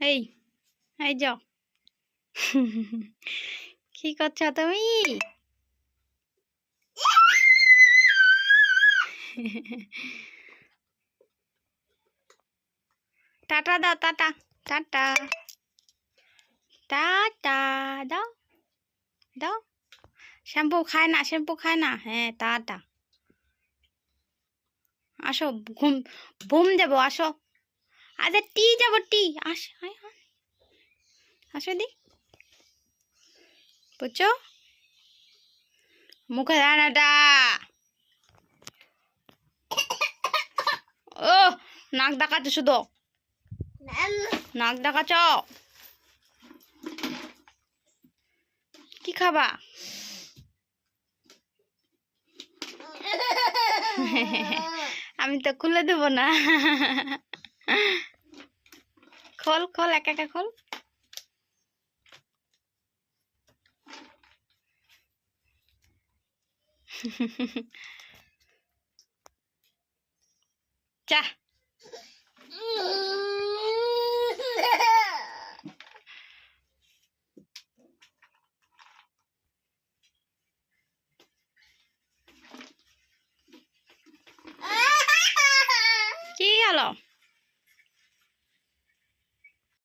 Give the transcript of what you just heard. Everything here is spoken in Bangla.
এই এই যাও। কি করছ তুমি? টাটা দাও, টাটা টাটা। টাটা, দাও দাও। শ্যাম্পু খায় না, শ্যাম্পু খায় না। হ্যাঁ টাটা। আসো, ঘুম ঘুম দেবো, আসো। আচ্ছা টি যাব টি। আস। আসো দি। বুঝছ মুখে রান্নাটা ও নাক ডাকাচ্ছ শুধু। নাক ডাকাচ্ছ কি খাবা? আমি তো খুলে দেব না। খোল খোল একা একা খোল। চা। কি হলো?